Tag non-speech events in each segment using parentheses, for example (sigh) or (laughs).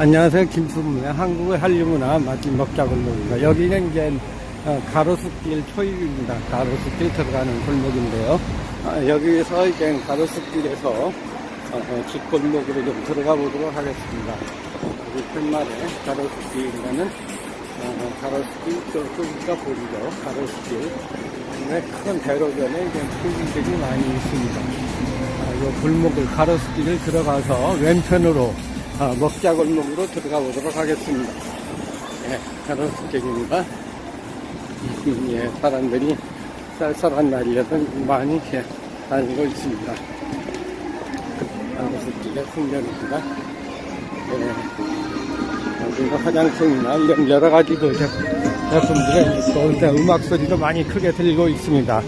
안녕하세요. 김수문의 한국의 한류문화 맛집 먹자골 목입니다. 여기는 이제 어, 가로수길 초입입니다. 가로수길 들어가는 골목인데요. 아, 여기서 이제 가로수길에서 어, 어, 뒷골목으로 좀 들어가 보도록 하겠습니다. 여기 편말에 가로수길이라는 어, 가로수길 저쪽가 보이죠. 가로수길. 네, 큰 대로변에 이제 풀들이 많이 있습니다. 아, 이 골목을 가로수길을 들어가서 왼편으로 아, 먹자골목으로 들어가 보도록 하겠습니다. 예, 가로수길입니다. 음, (laughs) 예, 사람들이 쌀쌀한 날이라도 많이 이렇게 다니고 있습니다. 가로수길의 풍경입니다. 예, 여기가 화장품이나 이런 여러 가지 그 제- 제품들이 있고, 일단 음악 소리도 많이 크게 들리고 있습니다.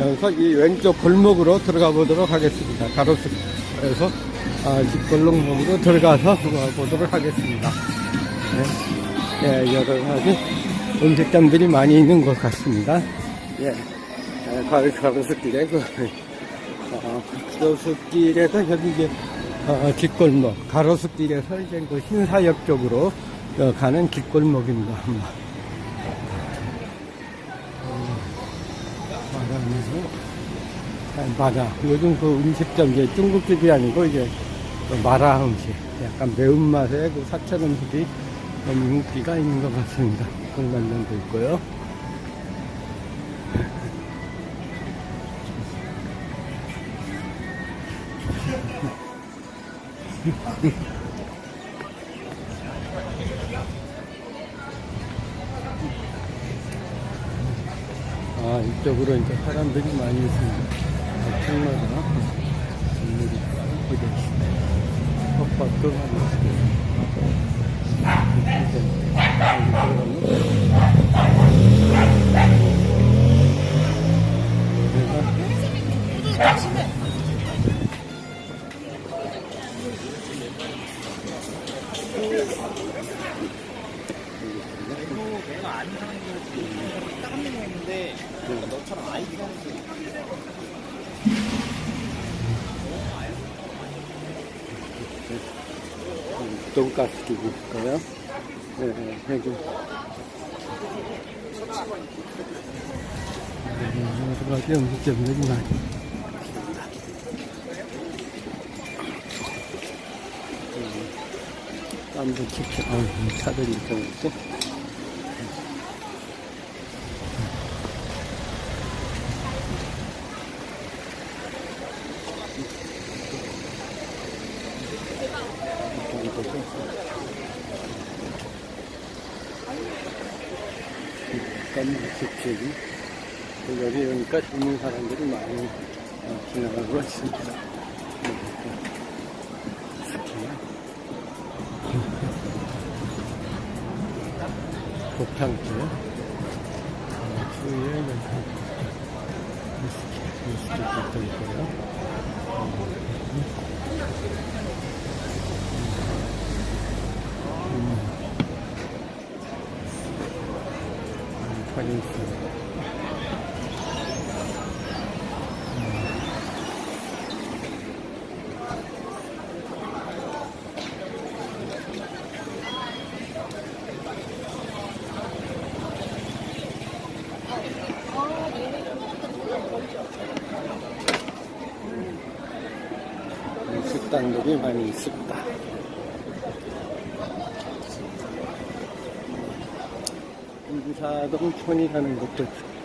여기서 이 왼쪽 골목으로 들어가 보도록 하겠습니다. 가로수길에서 아, 뒷골목으로 들어가서 보도록 하겠습니다. 예, 예, 여러 가지 음식점들이 많이 있는 것 같습니다. 예, 예, 가로, 가로수길에 그, 어, 가로수길에서 여기 이제, 어, 뒷골목, 가로수길에서 이제 그 신사역 쪽으로 어, 가는 뒷골목입니다. 음, 마라면서, 마라. 요즘 그 음식점, 이제 중국집이 아니고 이제 그 마라 음식. 약간 매운맛의 그 사천 음식이 좀 인기가 있는 것 같습니다. 공간장도 있고요. (laughs) 아, 이쪽으로 이제 사람들이 많이 있습니다. 아침마다 건물이 보이고 있습니다. 텃밭도 많이 있습니다. 내가 아는 사람들 딱한 명만 있는데 너처럼 아이디가 없어. 돈가스 집이 있고요. 네, 여기. 여러 가지 음식점들이 많이 있습니다. 땀도 춥죠. 아, 차들이 좀 있고. 습식이 여기 오니까 젊은 사람들이 많이 어, 지나가고 있습니다. 곱창집 위스키, 위스키집도 있고요. 많이 있습니다. 식당들이 많이 있습니다. 인사동 촌이라는 것도 있고요.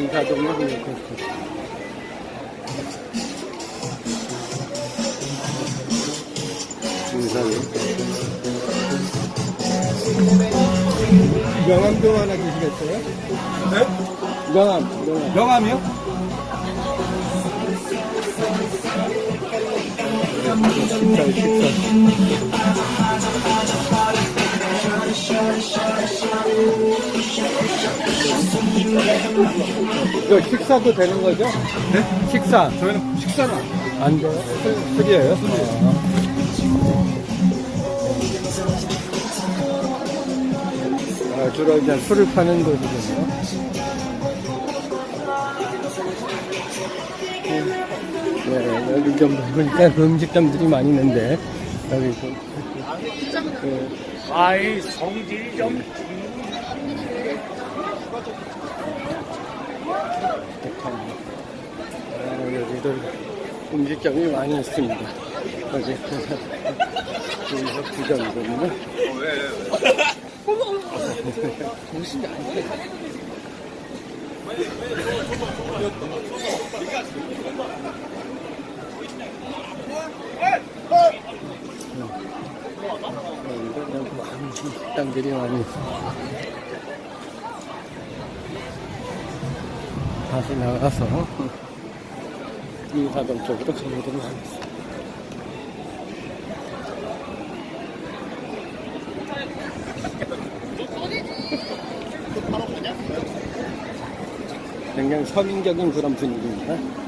인사동은 이렇게 인사동. 명함 좀 하나 주시겠어요? 네? 명함, 명함. 명함이요? 식사, 식사. 이거 식사도 되는 거죠? 네? 식사. 저희는 식사는 안 돼요? 술, 술이에요? 아, 주로 이제 술을 파는 곳이군요. 네, 여기 좀 보니까 음식점들이 많이 있는데, 여기 좀. 그, 아이 성질이 좀 아, 여기도 음식점이 많이 있습니다. 여기, 여기서 부점이거든요. 여기도 그냥 많은 식당들이 많이 있습니다. 다시 나가서 인사동 쪽으로 가보도록 하겠습니다. 굉장히 서민적인 그런 분위기입니다.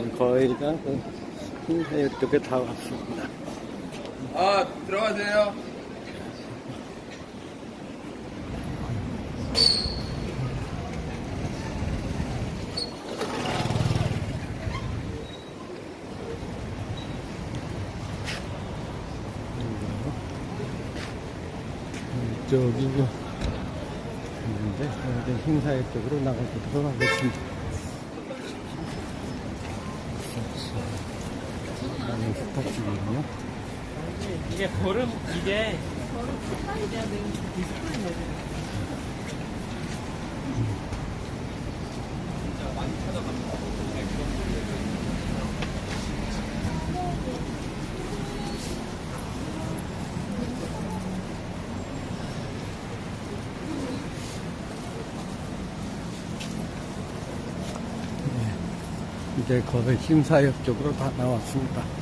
이제 거의 다 그, 흰사 쪽에 다 왔습니다. 아, 들어가세요. 이쪽이고 있는데 흰사회 쪽으로 나가보도록 하겠습니다. 많은 스타집이군요. 이게 걸음 이게 이제 거의 심사역 쪽으로 다 나왔습니다.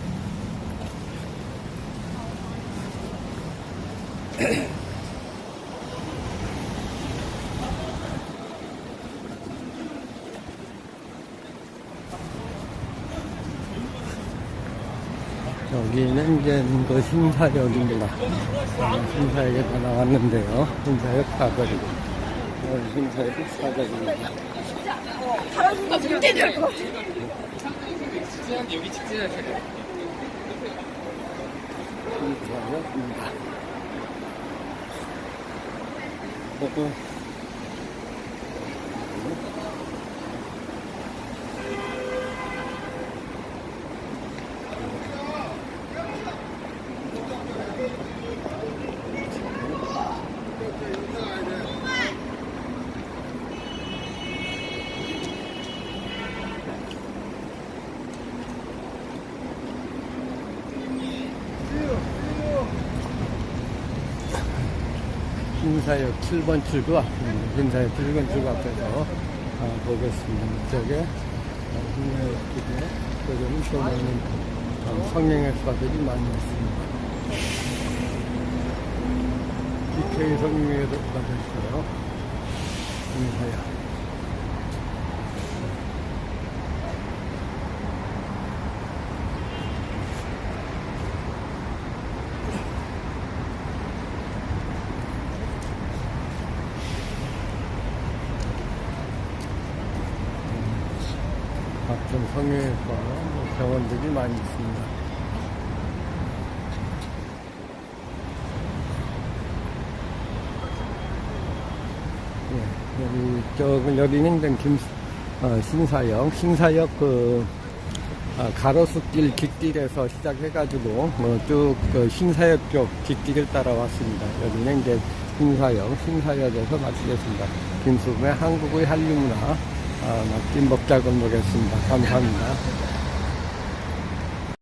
여기 (clears throat) 여기는 이제 그 신사역입니다. 아, 신사역에 다 나왔는데요. 신사역 사거리. 어, 신사역 사거리입니다. 여기 직진해야 돼. 신사역입니다. 그리 고 신사역 7번 출구 앞입니다. 신사역 7번 출구 앞에서 아, 보겠습니다. 이쪽에 아, 신사역 쪽에 여기는 또 많은 어, 성형외과들이 많이 있습니다. DK 성형외과가 있어요. 신사역. 각종 성형외과 뭐 병원들이 많이 있습니다. 예, 여기, 저, 여기는 김, 어, 신사역, 신사역 그, 아, 가로수길 뒷길에서 시작해가지고, 뭐, 쭉, 그, 신사역 쪽 뒷길을 따라왔습니다. 여기는 이제 신사역, 신사역에서 마치겠습니다. 김수금의 한국의 한류문화, 아, 맛집 먹자 건너겠습니다. 감사합니다.